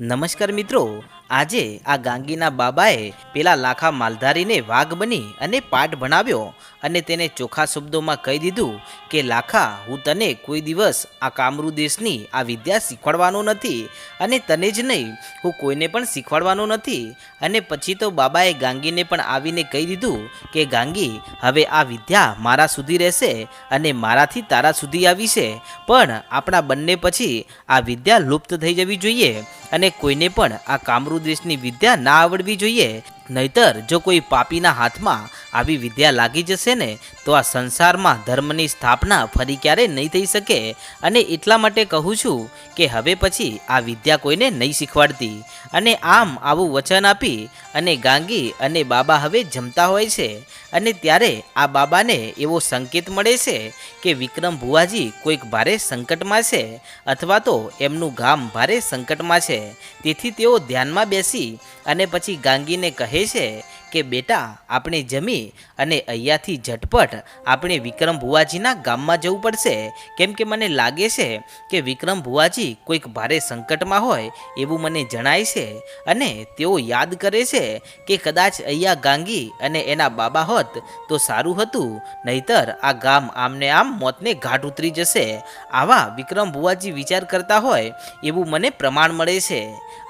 નમસ્કાર મિત્રો. આજે આ ગાંગીના બાબાએ પેલા લાખા માલધારીને વાઘ બની અને પાઠ ભણાવ્યો અને તેને ચોખ્ખા શબ્દોમાં કહી દીધું કે, લાખા, હું તને કોઈ દિવસ આ કામરૂ દેશની આ વિદ્યા શીખવાડવાનો નથી અને તને જ નહીં, હું કોઈને પણ શીખવાડવાનો નથી. અને પછી તો બાબાએ ગાંગીને પણ આવીને કહી દીધું કે, ગાંગી, હવે આ વિદ્યા મારા સુધી રહેશે અને મારાથી તારા સુધી આવી છે. પણ આપણા બંને પછી આ વિદ્યા લુપ્ત થઈ જવી જોઈએ અને કોઈને પણ આ કામરૂ દેશની વિદ્યા ના આવડવી જોઈએ. નહીતર જો કોઈ પાપીના હાથમાં આવી વિદ્યા લાગી જશે ને, તો આ સંસારમાં ધર્મની સ્થાપના ફરી ક્યારે નહીં થઈ શકે? અને એટલા માટે કહું છું કે હવે પછી આ વિદ્યા કોઈને નહીં શીખવાડતી. અને આમ આવું વચન આપી અને ગાંગી અને બાબા હવે જમતા હોય છે. અને ત્યારે આ બાબાને એવો સંકેત મળે છે કે વિક્રમ ભુવાજી કોઈક ભારે સંકટમાં છે અથવા તો એમનું ગામ ભારે સંકટમાં છે. તેથી તેઓ ધ્યાનમાં બેસી અને પછી ગાંગીને કહે છે કે બેટા, આપણે જમી અને અહીંયાથી ઝટપટ આપણે વિક્રમ ભુવાજીના ગામમાં જવું પડશે. કેમ કે મને લાગે છે કે વિક્રમ ભુવાજી કોઈક ભારે સંકટમાં હોય એવું મને જણાય છે અને તેઓ યાદ કરે છે કે કદાચ અહીંયા ગાંગી અને એના બાબા હોત તો સારું હતું, નહીતર આ ગામ આમને આમ મોતને ઘાટ ઉતરી જશે. આવા વિક્રમ ભુવાજી વિચાર કરતા હોય એવું મને પ્રમાણ મળે છે.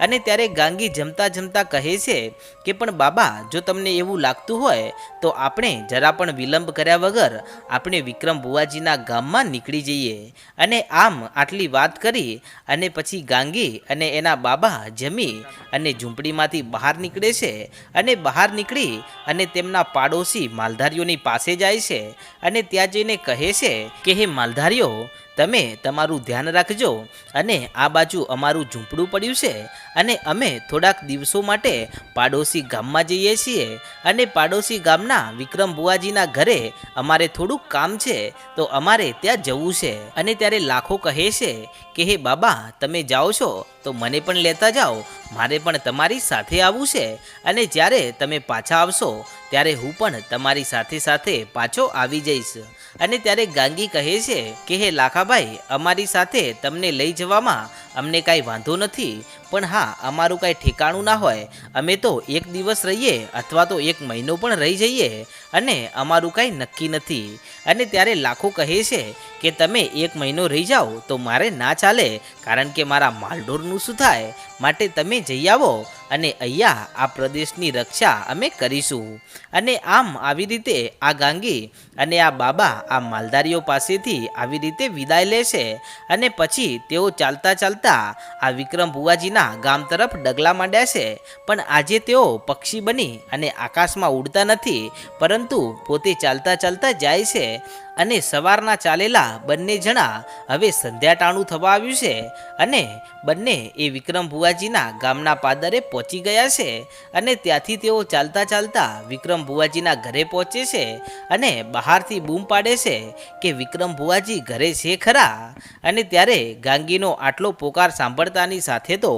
અને ત્યારે ગાંગી જમતા જમતા કહે છે કે પણ બાબા, જો તમને એવું લાગતું હોય, તો આપણે જરા પણ વિલંબ કર્યા વગર આપણે વિક્રમ બુવાજીના ગામમાં નીકળી જઈએ અને આમ આટલી વાત કરી અને પછી ગાંગી અને એના બાબા જમી અને ઝૂંપડીમાંથી બહાર નીકળે છે અને બહાર નીકળી અને તેમના પાડોશી માલધારીઓની પાસે જાય છે અને ત્યાં જઈને કહે છે કે, હે માલધારીઓ, તમે તમારું ધ્યાન રાખજો અને આ બાજુ અમારું ઝૂંપડું પડ્યું છે અને અમે થોડાક દિવસો માટે પાડોશી ગામમાં જઈએ છીએ. અને પાડોશી ગામના વિક્રમ બુવાજીના ઘરે અમારે થોડુંક કામ છે, તો અમારે ત્યાં જવું છે. અને ત્યારે લાખો કહે છે કે, હે બાબા, તમે જાઓ છો, તો મને પણ લેતા જાઓ. મારે પણ તમારી સાથે આવવું છે. અને જ્યારે તમે પાછા આવશો, ત્યારે હું પણ તમારી સાથે સાથે પાછો આવી જઈશ. અને ત્યારે ગાંગી કહે છે કે, હે લાખાભાઈ, અમારી સાથે તમને લઈ જવામાં અમને કાંઈ વાંધો નથી. પણ હા, અમારું કાંઈ ઠેકાણું ના હોય. અમે તો એક દિવસ રહીએ અથવા તો એક મહિનો પણ રહી જઈએ અને અમારું કાંઈ નક્કી નથી. અને ત્યારે લાખો કહે છે કે તમે એક મહિનો રહી જાઓ તો મારે ના ચાલે, કારણ કે મારા માલઢોરનું શું થાય? માટે તમે જઈ આવો અને અહીંયા આ પ્રદેશની રક્ષા અમે કરીશું. અને આમ આવી રીતે આ ગાંગી અને આ બાબા આ માલધારીઓ પાસેથી આવી રીતે વિદાય લે છે. અને પછી તેઓ ચાલતા ચાલતા આ વિક્રમ ભુવાજીના ગામ તરફ ડગલા માંડ્યા છે. પણ આજે તેઓ પક્ષી બની અને આકાશમાં ઉડતા નથી, પરંતુ પોતે ચાલતા ચાલતા જાય છે. અને સવારના ચાલેલા બંને જણા હવે સંધ્યાટાણું થવા આવ્યું છે અને બંને એ વિક્રમ ભુવાજીના ગામના પાદરે પહોંચી ગયા છે અને ત્યાંથી તેઓ ચાલતા ચાલતા વિક્રમ ભુવાજીના ઘરે પહોંચે છે અને બહારથી બૂમ પાડે છે કે વિક્રમ ભુવાજી ઘરે છે ખરા અને ત્યારે ગાંગીનો આટલો પોકાર સાંભળતાની સાથે તો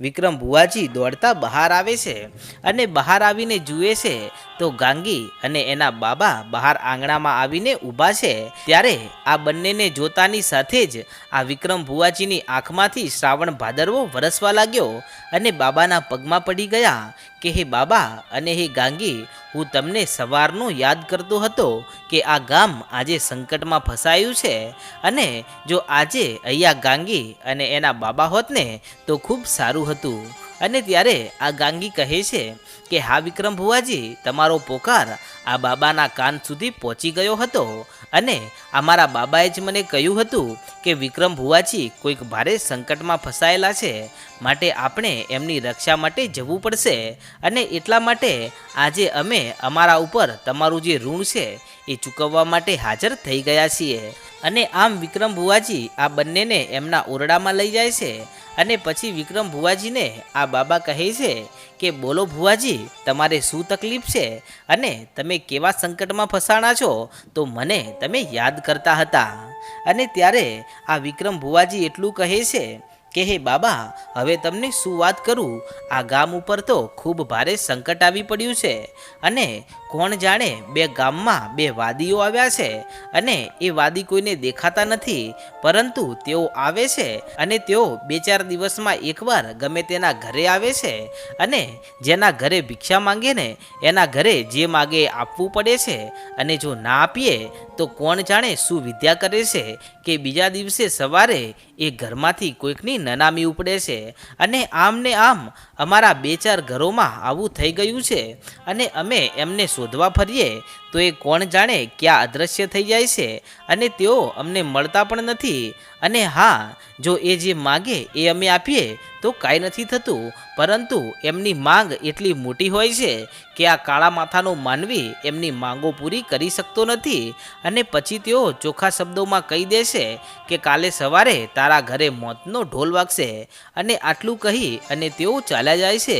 વિક્રમ ભુવાજી દોડતા બહાર આવે છે અને બહાર આવીને જુએ છે તો ગાંગી અને એના બાબા બહાર આંગણામાં આવીને ઊભા છે. ત્યારે આ બંનેને જોતાની સાથે જ આ વિક્રમ ભુવાજીની આંખમાંથી શ્રાવણ ભાદરવો વરસવા લાગ્યો અને બાબાના પગમાં પડી ગયા કે, હે બાબા અને હે ગાંગી, હું તમને સવારનો યાદ કરતો હતો કે આ ગામ આજે સંકટમાં ફસાયું છે અને જો આજે અહીંયા ગાંગી અને એના બાબા હોત ને, તો ખૂબ સારું હતું. અને ત્યારે આ ગાંગી કહે છે કે, હા વિક્રમ ભુવાજી, તમારો પોકાર આ બાબાના કાન સુધી પહોંચી ગયો હતો અને અમારા બાબાએ જ મને કહ્યું હતું કે, વિક્રમ ભુવાજી કોઈક ભારે સંકટમાં ફસાયેલા છે, માટે આપણે એમની રક્ષા માટે જવું પડશે અને એટલા માટે આજે અમે અમારા ઉપર તમારું જે ઋણ છે એ ચૂકવવા માટે હાજર થઈ ગયા છીએ. અને આમ વિક્રમ ભુવાજી આ બંનેને એમના ઓરડામાં લઈ જાય છે અને પછી વિક્રમ ભુવાજીને આ બાબા કહે છે કે, બોલો ભુવાજી, તમારે શું તકલીફ છે? અને તમે કેવા સંકટમાં ફસાણા છો? તો મને તમે યાદ કરતા હતા. અને ત્યારે આ વિક્રમ ભુવાજી એટલું કહે છે કે હે બાબા, હવે તમને શું વાત કરું? આ ગામ ઉપર તો ખૂબ ભારે સંકટ આવી પડ્યું છે. અને કોણ જાણે બે ગામમાં બે વાદીઓ આવ્યા છે. અને એ વાદી કોઈને દેખાતા નથી. પરંતુ તેઓ આવે છે અને તેઓ બે ચાર દિવસમાં એકવાર ગમે તેના ઘરે આવે છે અને જેના ઘરે ભિક્ષા માંગે ને, એના ઘરે જે માગે આપવું પડે છે અને જો ના આપીએ, તો કોણ જાણે શું વિદ્યા કરે છે કે બીજા દિવસે સવારે એ ઘરમાંથી કોઈકની નનામી ઉપડે છે અને આમ ને આમ અમારા બે ચાર ઘરોમાં આવું થઈ ગયું છે અને અમે એમને શોધવા ફરીએ તો એ કોણ જાણે ક્યાં અદૃશ્ય થઈ જાય છે અને તેઓ અમને મળતા પણ નથી. અને હા, જો એ જે માગે એ અમે આપીએ તો કાંઈ નથી થતું, પરંતુ એમની માંગ એટલી મોટી હોય છે કે આ કાળા માથાનો માનવી એમની માંગો પૂરી કરી શકતો નથી અને પછી તેઓ ચોખ્ખા શબ્દોમાં કહી દેશે કે કાલે સવારે તારા ઘરે મોતનો ઢોલ વાગશે અને આટલું કહી અને તેઓ ચાલ્યા જાય છે.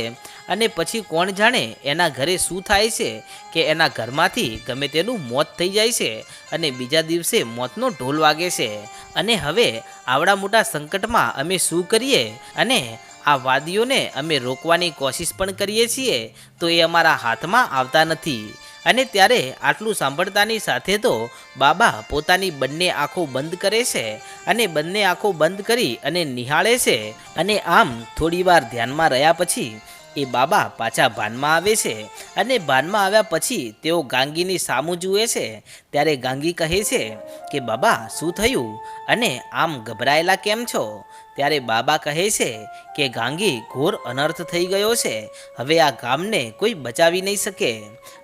અને પછી કોણ જાણે એના ઘરે શું થાય છે કે એના ઘરમાંથી ગમે તેનું મોત થઈ જાય છે અને બીજા દિવસે મોતનો ઢોલ વાગે છે. અને હવે આવડા મોટા સંકટમાં અમે શું કરીએ? અને આ વાદીઓને અમે રોકવાની કોશિશ પણ કરીએ છીએ, તો એ અમારા હાથમાં આવતા નથી. અને ત્યારે આટલું સાંભળતાની સાથે તો બાબા પોતાની બંને આંખો બંધ કરે છે અને બંને આંખો બંધ કરી અને નિહાળે છે. અને આમ થોડીવાર ધ્યાનમાં રહ્યા પછી એ બાબા પાછા ભાનમાં આવે છે અને ભાનમાં આવ્યા પછી તેઓ ગાંગીની સામું જુએ છે. ત્યારે ગાંગી કહે છે કે, બાબા, શું થયું? અને આમ ગભરાયેલા કેમ છો? ત્યારે બાબા કહે છે કે ગાંગી ઘોર અનર્થ થઈ ગયો છે. હવે આ ગામને કોઈ બચાવી નહીં શકે.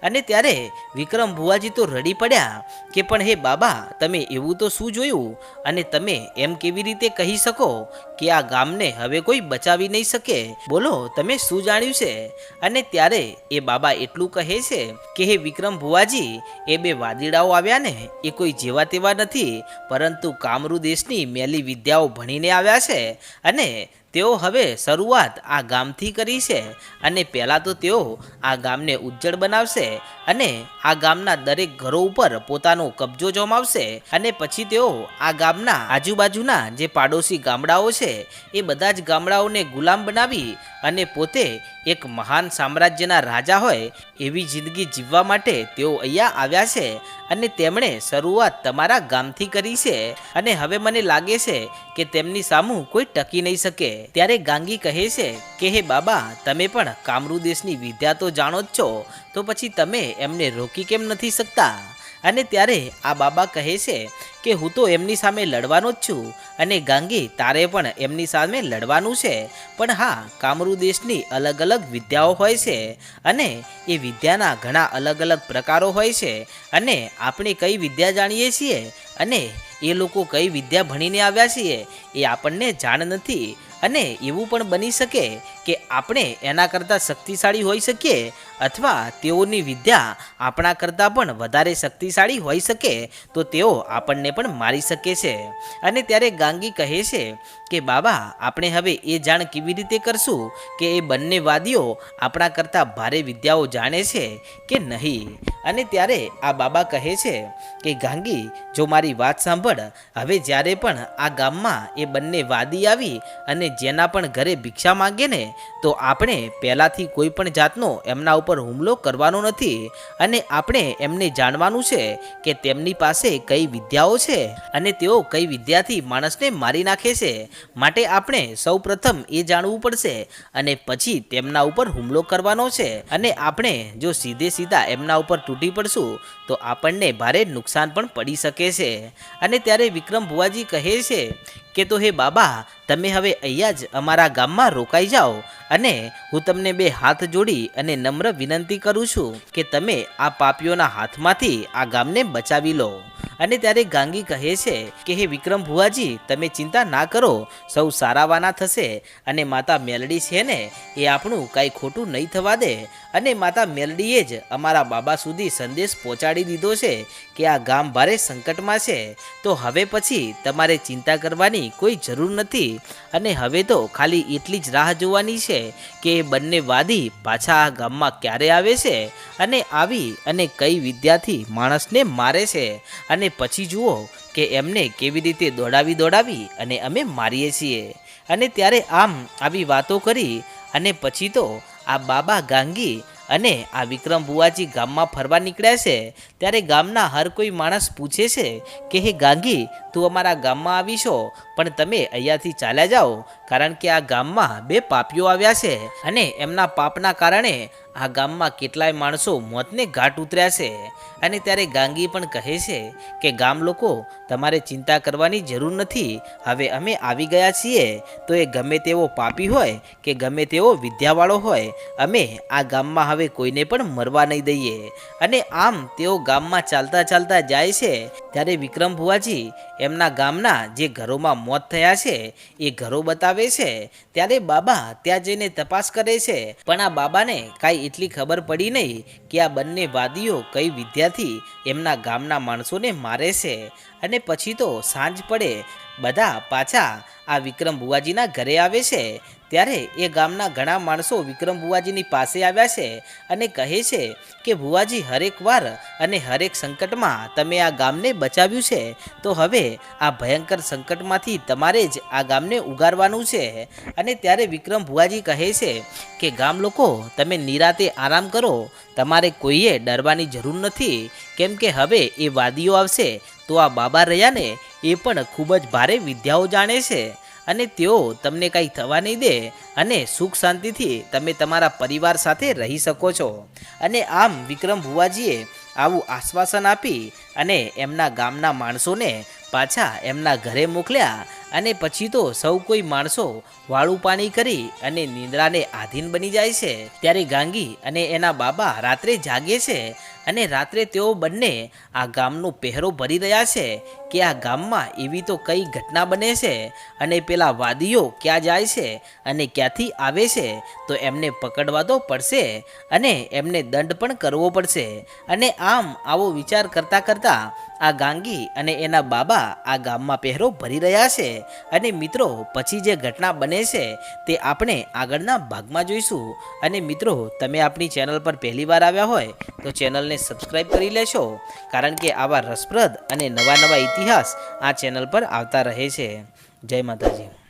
અને ત્યારે વિક્રમ ભુવાજી તો રડી પડ્યા કે પણ હે બાબા, તમે એવું તો શું જોયું? અને તમે એમ કેવી રીતે કહી શકો કે આ ગામને હવે કોઈ બચાવી નહીં શકે? બોલો, તમે શું જાણ્યું છે? અને ત્યારે એ બાબા એટલું કહે છે કે હે વિક્રમ ભુવાજી, એ બે વાદીડાઓ આવ્યા ને, એ કોઈ જેવા તેવા નથી. પરંતુ કામરૂ દેશની મેલી વિદ્યાઓ ભણીને આવ્યા છે. અને તેઓ હવે શરૂઆત આ ગામથી કરી છે અને પહેલાં તો તેઓ આ ગામને ઉજ્જળ બનાવશે અને આ ગામના દરેક ઘરો ઉપર પોતાનો કબજો જમાવશે અને પછી તેઓ આ ગામના આજુબાજુના જે પાડોશી ગામડાઓ છે એ બધા જ ગામડાઓને ગુલામ બનાવી અને પોતે એક મહાન સામ્રાજ્યના રાજા હોય એવી જિંદગી જીવવા માટે તેઓ અહીંયા આવ્યા છે અને તેમણે શરૂઆત તમારા ગામથી કરી છે અને હવે મને લાગે છે કે તેમની સામું કોઈ ટકી નહીં શકે. ત્યારે ગાંગી કહે છે કે, હે બાબા, તમે પણ કામરૂ દેશની વિદ્યા તો જાણો જ છો, તો પછી તમે એમને રોકી કેમ નથી શકતા? અને ત્યારે આ બાબા કહે છે કે, હું તો એમની સામે લડવાનો જ છું અને ગાંગી, તારે પણ એમની સામે લડવાનું છે. પણ હા, કામરૂ દેશની અલગ અલગ વિદ્યાઓ હોય છે અને એ વિદ્યાના ઘણા અલગ અલગ પ્રકારો હોય છે અને આપણે કઈ વિદ્યા જાણીએ છીએ અને એ લોકો કઈ વિદ્યા ભણીને આવ્યા છીએ, એ આપણને જાણ નથી. અને એવું પણ બની શકે કે આપણે એના કરતાં શક્તિશાળી હોઈ શકીએ અથવા તેઓની વિદ્યા આપણા કરતાં પણ વધારે શક્તિશાળી હોઈ શકે, તો તેઓ આપણને પણ મારી શકે છે. અને ત્યારે ગાંગી કહે છે કે, બાબા, આપણે હવે એ જાણ કેવી રીતે કરશું કે એ બંને વાદીઓ આપણા કરતાં ભારે વિદ્યાઓ જાણે છે કે નહીં? અને ત્યારે આ બાબા કહે છે કે, ગાંગી, જો મારી વાત સાંભળ, હવે જ્યારે પણ આ ગામમાં એ બંને વાદી આવી અને જેના પણ ઘરે ભિક્ષા માંગે ને તો આપણે પહેલાંથી કોઈ પણ જાતનો એમના ઉપર હુમલો કરવાનો નથી અને આપણે એમને જાણવાનું છે કે તેમની પાસે કઈ વિદ્યાઓ છે અને તેઓ કઈ વિદ્યાથી માણસને મારી નાખે છે. માટે આપણે સૌપ્રથમ એ જાણવું પડશે અને પછી તેમના ઉપર હુમલો કરવાનો છે. અને આપણે જો સીધે સીધા એમના ઉપર તૂટી પડશું, તો આપણને ભારે નુકસાન પણ પડી શકે છે. અને ત્યારે વિક્રમ ભુવાજી કહે છે કે તો હે બાબા તમે હવે અહીંયા જ અમારા ગામમાં રોકાઈ જાઓ અને હું તમને બે હાથ જોડી અને નમ્ર વિનંતી કરું છું કે તમે આ પાપીઓના હાથમાંથી આ ગામને બચાવી લો. અને ત્યારે ગાંગી કહે છે કે, હે વિક્રમ ભુવાજી, તમે ચિંતા ના કરો, સૌ સારાવાના થશે અને માતા મેલડી છે ને, એ આપણું કાંઈ ખોટું નહીં થવા દે. અને માતા મેલડીએ જ અમારા બાબા સુધી સંદેશ પહોંચાડી દીધો છે કે આ ગામ ભારે સંકટમાં છે. તો હવે પછી તમારે ચિંતા કરવાની કોઈ જરૂર નથી. અને હવે તો ખાલી એટલી જ રાહ જોવાની છે. કે બંને વાદી પાછા ગામમાં ક્યારે આવે છે? અને આવી અને કઈ વિદ્યાથી માણસને મારે છે? અને પછી જુઓ કે એમને કેવી રીતે દોડાવી દોડાવી અને અમે મારીએ છીએ. અને ત્યારે આમ આવી વાતો કરી અને પછી તો આ બાબા ગાંગી અને આ વિક્રમ બુવાજી ગામમાં ફરવા નીકળ્યા છે. ત્યારે ગામના હર કોઈ માણસ પૂછે છે કે, હે ગાંગી, તું અમારા ગામમાં આવીશો પણ તમે અહીંયાથી ચાલ્યા જાઓ, કારણ કે આ ગામમાં બે પાપીઓ આવ્યા છે અને એમના પાપના કારણે આ ગામમાં કેટલાય માણસો મોતને ઘાટ ઉતર્યા છે. અને ત્યારે ગાંગી પણ કહે છે કે, ગામ લોકો, તમારે ચિંતા કરવાની જરૂર નથી. હવે અમે આવી ગયા છીએ, તો એ ગમે તેવો પાપી હોય કે ગમે તેવો વિદ્યાવાળો હોય, અમે આ ગામમાં હવે કોઈને પણ મરવા નહીં દઈએ. અને આમ તેઓ ગામમાં ચાલતા ચાલતા જાય છે, ત્યારે વિક્રમ ભુવાજી એમના ગામના જે ઘરોમાં મોત થયા છે, એ ઘરો બતાવે છે. ત્યારે બાબા ત્યાં જઈને તપાસ કરે છે. પણ આ બાબાને કાંઈ એટલી ખબર પડી નહીં કે આ બંને વાદીઓ કઈ વિદ્યાથી એમના ગામના માણસોને મારે છે. અને પછી તો સાંજ પડે, બધા પાછા આ વિક્રમ બુવાજીના ઘરે આવે છે, ત્યારે એ ગામના ઘણા માણસો વિક્રમ બુવાજીની પાસે આવ્યા છે અને કહે છે કે, બુવાજી, હરેક વાર અને હરેક સંકટમાં તમે આ ગામને બચાવ્યું છે, તો હવે આ ભયંકર સંકટમાંથી તમારે જ આ ગામને ઉગારવાનું છે. અને ત્યારે વિક્રમ ભુવાજી કહે છે કે, ગામ લોકો, તમે નિરાતે આરામ કરો, તમારે કોઈએ ડરવાની જરૂર નથી, કેમ કે હવે એ વાદીઓ આવશે, તો આ બાબા રહ્યા ને એ પણ ખૂબ જ ભારે વિદ્યાઓ જાણે છે. અને તેઓ તમને કાંઈ થવા નહીં દે અને સુખ શાંતિથી તમે તમારા પરિવાર સાથે રહી શકો છો. અને આમ વિક્રમ ભુવાજીએ આવું આશ્વાસન આપી અને એમના ગામના માણસોને પાછા એમના ઘરે મોકલ્યા અને પછી તો સૌ કોઈ માણસો વાળું પાણી કરી અને નિંદ્રાને આધીન બની જાય છે. ત્યારે ગાંગી અને એના બાબા રાત્રે જાગે છે અને રાત્રે તેઓ બંને આ ગામનો પહેરો ભરી રહ્યા છે કે આ ગામમાં એવી તો કઈ ઘટના બને છે અને પેલા વાદીઓ ક્યાં જાય છે અને ક્યાંથી આવે છે તો એમને પકડવા તો પડશે અને એમને દંડ પણ કરવો પડશે. અને આમ આવો વિચાર કરતાં કરતા આ ગાંગી અને એના બાબા આ ગામમાં પહેરો ભરી રહ્યા છે અને મિત્રો, પછી જે ઘટના બને છે તે આપણે આગળના ભાગમાં જોઈશું. અને મિત્રો, તમે આપણી ચેનલ પર પહેલીવાર આવ્યા હોય તો ચેનલને સબસ્ક્રાઈબ કરી લેશો, કારણ કે આવા રસપ્રદ અને નવા નવા ઇતિહાસ આ ચેનલ પર આવતા રહે છે. જય માતાજી.